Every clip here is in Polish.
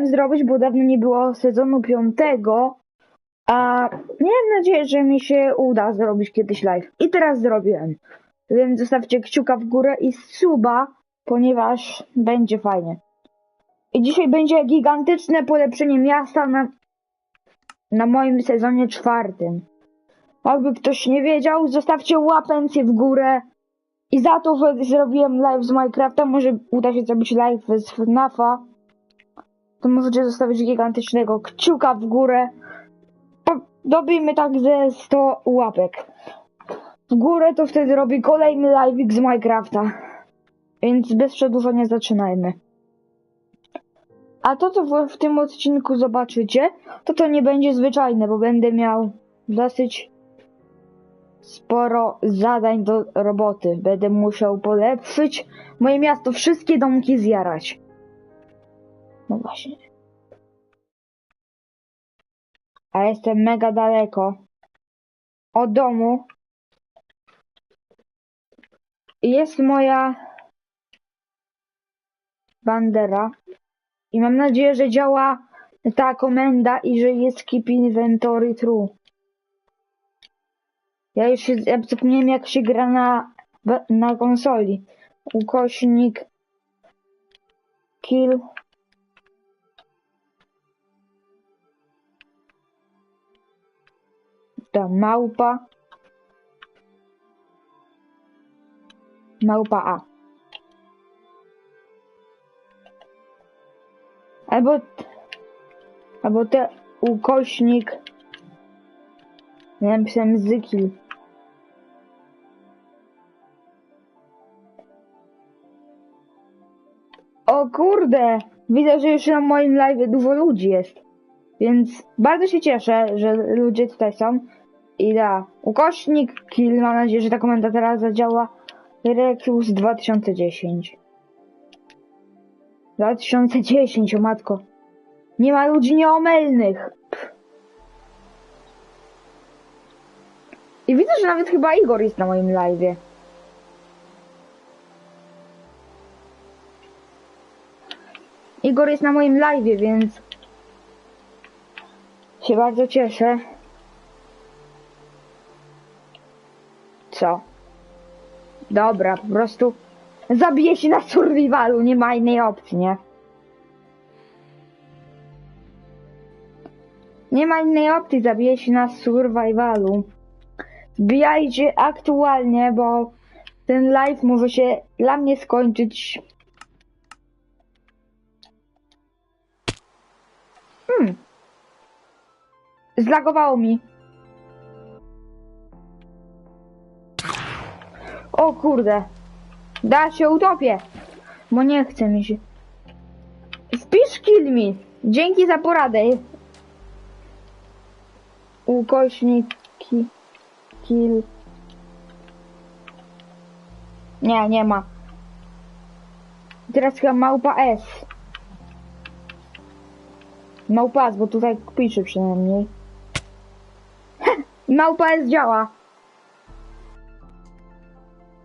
chciałem zrobić, bo dawno nie było sezonu piątego, a miałem nadzieję, że mi się uda zrobić kiedyś live. I teraz zrobiłem. Więc zostawcie kciuka w górę i suba, ponieważ będzie fajnie. I dzisiaj będzie gigantyczne polepszenie miasta na, na moim sezonie czwartym. Jakby ktoś nie wiedział, zostawcie łapencję w górę. I za to, że zrobiłem live z Minecrafta, może uda się zrobić live z FNAFa, to możecie zostawić gigantycznego kciuka w górę. Dobijmy tak ze 100 łapek. W górę to wtedy robi kolejny live z Minecrafta. Więc bez przedłużenia zaczynajmy. A to, co w, w tym odcinku zobaczycie, to to nie będzie zwyczajne, bo będę miał dosyć sporo zadań do roboty. Będę musiał polepszyć moje miasto, wszystkie domki zjarać. No właśnie. A jestem mega daleko od domu. Jest moja bandera. I mam nadzieję, że działa ta komenda i że jest keep inventory true. Ja już się, ja jak się gra na, na konsoli. Ukośnik kill ta małpa małpa A albo albo te ukośnik nie napisałem zykil O kurde! Widzę, że już na moim live dużo ludzi jest. Więc bardzo się cieszę, że ludzie tutaj są. I da, ukośnik kill, mam nadzieję, że ta komenda teraz zadziała. Reclus 2010. 2010, o matko. Nie ma ludzi nieomylnych. Pff. I widzę, że nawet chyba Igor jest na moim live. Igor jest na moim live, więc się bardzo cieszę. Co? Dobra, po prostu zabiję się na survivalu, nie ma innej opcji, nie? Nie ma innej opcji, zabiję się na survivalu. Wbijajcie aktualnie, bo ten live może się dla mnie skończyć Hmm. Zlagowało mi. O kurde. Da się utopię. Bo nie chce mi się. Wpisz kill me. Dzięki za poradę. Ukośniki. Kill. Nie, nie ma. Teraz chyba małpa S. Małpas, bo tutaj pisze przynajmniej. Małpa S działa.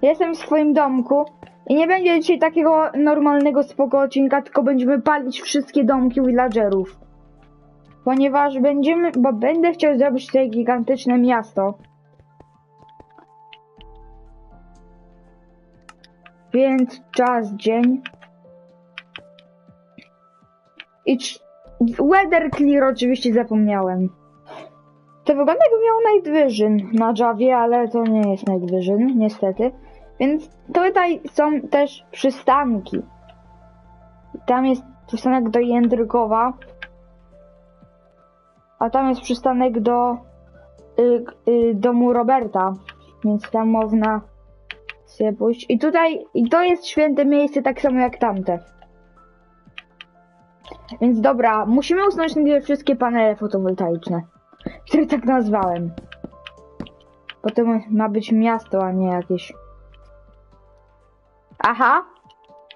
Jestem w swoim domku i nie będzie dzisiaj takiego normalnego spoko odcinka, tylko będziemy palić wszystkie domki villagerów. Ponieważ będziemy, bo będę chciał zrobić tutaj gigantyczne miasto. Więc czas, dzień. I Weather Clear oczywiście zapomniałem. To wygląda jakby miał Night Vision na Javie, ale to nie jest Night Vision, niestety. Więc tutaj są też przystanki. Tam jest przystanek do Jędrykowa. A tam jest przystanek do y, y, domu Roberta. Więc tam można sobie pójść. I tutaj, i to jest święte miejsce tak samo jak tamte. Więc dobra, musimy usunąć najpierw wszystkie panele fotowoltaiczne, które tak nazwałem. Potem ma być miasto, a nie jakieś... Aha!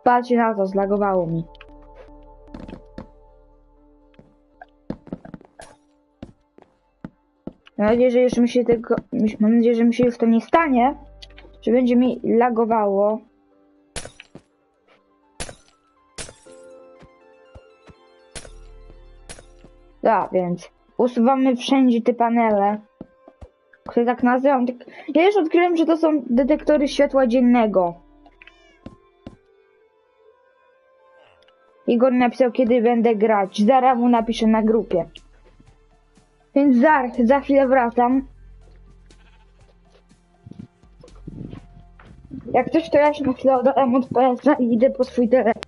Patrzcie na to, zlagowało mi. Mam nadzieję, że już mi się tego... Mam nadzieję, że mi się już to nie stanie, że będzie mi lagowało. Da, więc usuwamy wszędzie te panele, które tak nazywam. Tak... Ja już odkryłem, że to są detektory światła dziennego. Igor napisał, kiedy będę grać. Zaraz mu napiszę na grupie. Więc za, za chwilę wracam. Jak coś, to ja się na chwilę oddam od PS-a i idę po swój telefon.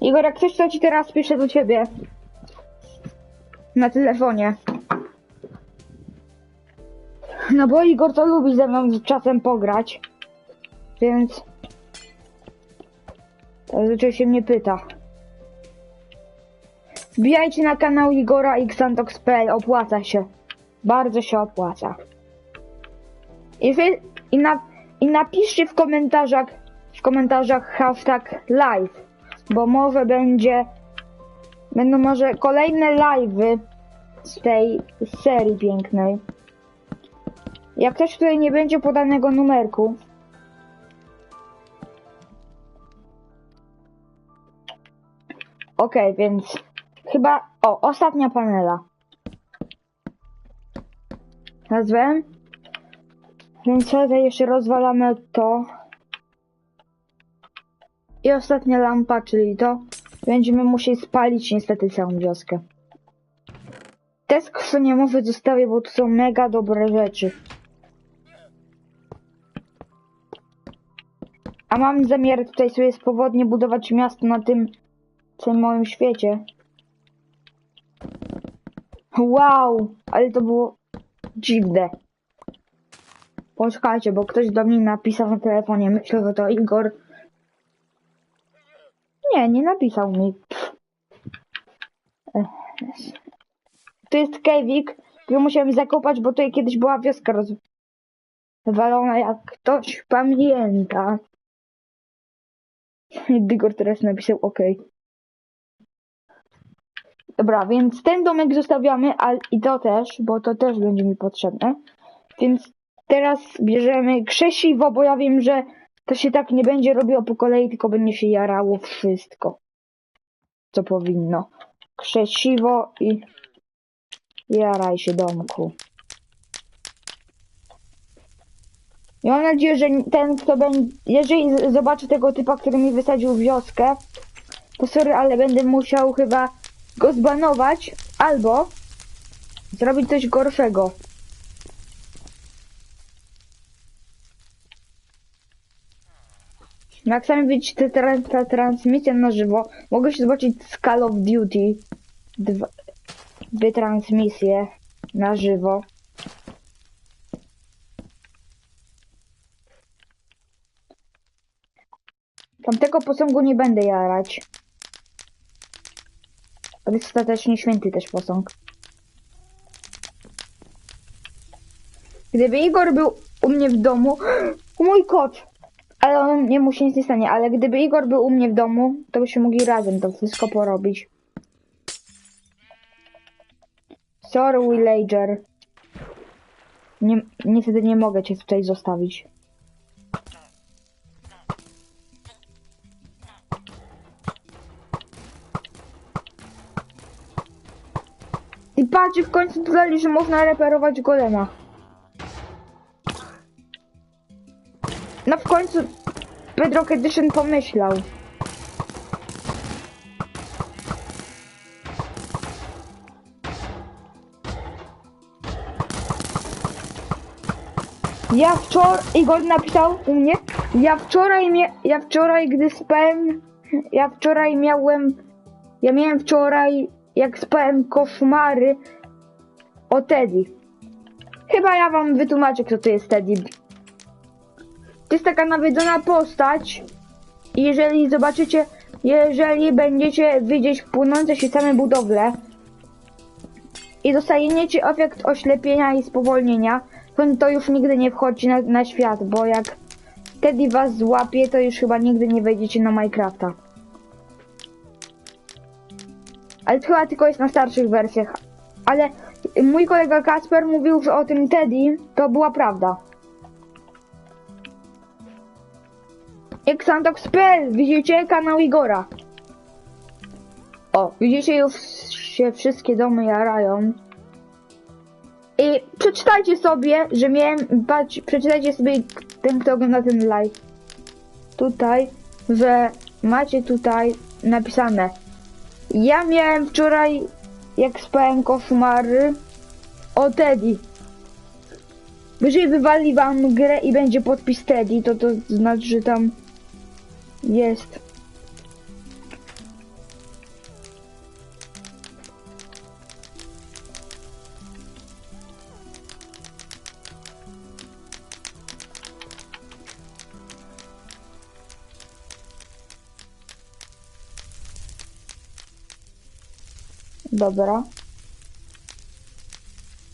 Igor, jak coś, to ci teraz piszę do ciebie. Na telefonie. No bo Igor to lubi ze mną czasem pograć. Więc... Zazwyczaj się mnie pyta. Wbijajcie na kanał Igora i Xantox.pl, opłaca się. Bardzo się opłaca. I, i, na, I napiszcie w komentarzach, w komentarzach hashtag live, bo może będzie, będą może kolejne live'y z tej serii pięknej. Jak ktoś tutaj nie będzie podanego numerku, Okej, więc chyba. O, ostatnia panela. Nazwę. Więc tutaj jeszcze rozwalamy to. I ostatnia lampa, czyli to. Będziemy musieli spalić niestety całą wioskę. Te skrzyniemowe zostawię, bo to są mega dobre rzeczy. Mam zamiar tutaj sobie swobodnie budować miasto na tym całym moim świecie. Wow, ale to było dziwne. Poczekajcie, bo ktoś do mnie napisał na telefonie. Myślę, że to Igor. Nie, nie napisał mi. To jest Kevik, który musiałem zakopać, bo tutaj kiedyś była wioska rozwalona, jak ktoś pamięta. Igor teraz napisał OK. Dobra, więc ten domek zostawiamy, ale i to też, bo to też będzie mi potrzebne. Więc teraz bierzemy krzesiwo, bo ja wiem, że to się tak nie będzie robiło po kolei, tylko będzie się jarało wszystko, co powinno. Krzesiwo i jaraj się domku. I mam nadzieję, że ten, kto będzie, jeżeli zobaczy tego typa, który mi wysadził wioskę, to sorry, ale będę musiał chyba go zbanować, albo zrobić coś gorszego. Jak sami widzicie, tra- ta transmisja na żywo, mogę się zobaczyć z Call of Duty. Dwie transmisje na żywo. Tamtego posągu nie będę jarać. To jest ostatecznie święty też posąg. Gdyby Igor był u mnie w domu... Mój kot! Ale on nie mu się nic nie stanie, ale gdyby Igor był u mnie w domu, to byśmy mogli razem to wszystko porobić. Sorry, Villager. Nie, niestety nie mogę cię tutaj zostawić. I patrzcie, w końcu dodali, że można reperować golema. No w końcu Bedrock Edition pomyślał. Ja wczoraj, Igor napisał u mnie, ja wczoraj, mia, ja wczoraj, gdy spałem, ja wczoraj miałem, ja miałem wczoraj, jak spałem, koszmary o Teddy. Chyba ja wam wytłumaczę, kto to jest Teddy. To jest taka nawiedzona postać. Jeżeli zobaczycie, jeżeli będziecie widzieć płynące się same budowle i dostaniecie efekt oślepienia i spowolnienia, to już nigdy nie wchodzi na, na świat, bo jak Teddy was złapie, to już chyba nigdy nie wejdziecie na Minecrafta. Ale to chyba tylko jest na starszych wersjach. Ale mój kolega Kasper mówił, że o tym Teddy to była prawda. Xantox.pl, widzicie kanał Igora. O, widzicie już się wszystkie domy jarają. I przeczytajcie sobie, że miałem, przeczytajcie sobie ten, kto ogląda ten live. Tutaj, że macie tutaj napisane. Ja miałem wczoraj, jak spałem koszmary, o Teddy. Jeżeli wywali wam grę i będzie podpis Teddy, to to znaczy, że tam jest. Dobra.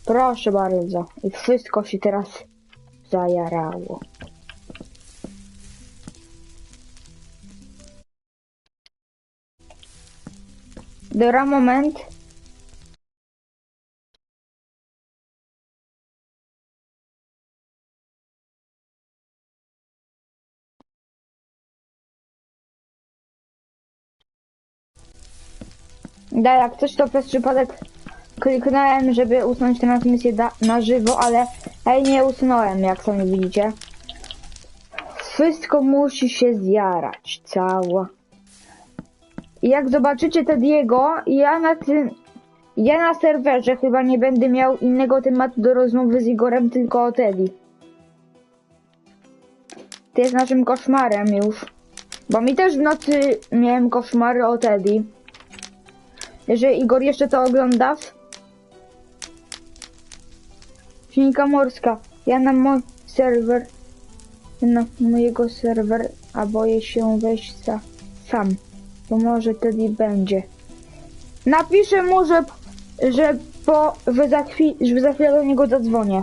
Proszę bardzo. I wszystko się teraz zajarało. Dobra, moment. Da, jak coś to przez przypadek kliknąłem, żeby usunąć transmisję na żywo, ale ej, nie usunąłem, jak sami widzicie. Wszystko musi się zjarać, cała. Jak zobaczycie Tediego, ja na tym, ja na serwerze chyba nie będę miał innego tematu do rozmowy z Igorem, tylko o Teddy. To jest naszym koszmarem już. Bo mi też w nocy miałem koszmary o Teddy. Jeżeli Igor jeszcze to oglądasz. Silnika morska. Ja na mój serwer. Na mojego serwer, a boję się wejść za, sam. Bo może wtedy będzie. Napiszę mu, że, że po, że za, że za chwilę do niego zadzwonię.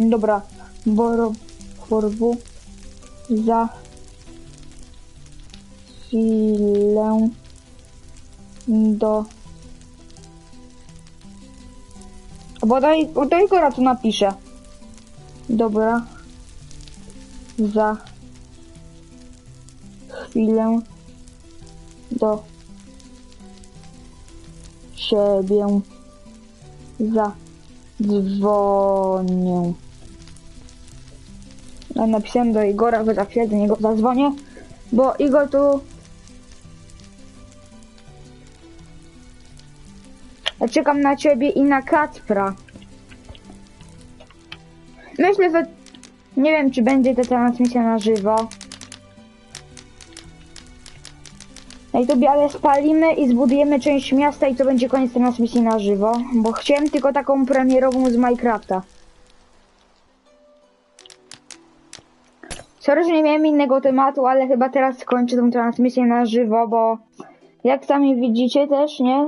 Dobra. Boro, chorbu. Za chwilę do... Bo do, do Igora tu napiszę. Dobra. Za chwilę do siebie zadzwonię. Napisałem do Igora, że za chwilę do niego zadzwonię, bo Igor tu Ja czekam na ciebie i na Kacpra. Myślę, że nie wiem, czy będzie ta transmisja na żywo. Na YouTubie, ale spalimy i zbudujemy część miasta i to będzie koniec transmisji na żywo, bo chciałem tylko taką premierową z Minecrafta. Sorry, że nie miałem innego tematu, ale chyba teraz skończę tą transmisję na żywo, bo jak sami widzicie też, nie?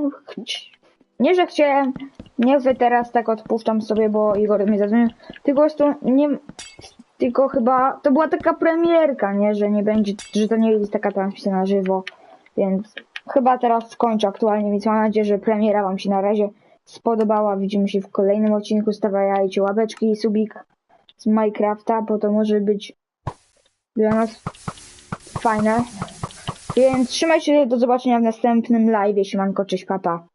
Nie, że chciałem, nie, że teraz tak odpuszczam sobie, bo Igor mi zadzwonił, tylko po prostu nie, tylko chyba, to była taka premierka, nie, że nie będzie, że to nie jest taka transmisja na żywo, więc chyba teraz skończę aktualnie, więc mam nadzieję, że premiera wam się na razie spodobała, widzimy się w kolejnym odcinku, stawiajcie łapeczki i subik z Minecrafta, bo to może być dla nas fajne, więc trzymajcie się, do zobaczenia w następnym live, siemanko, cześć, papa.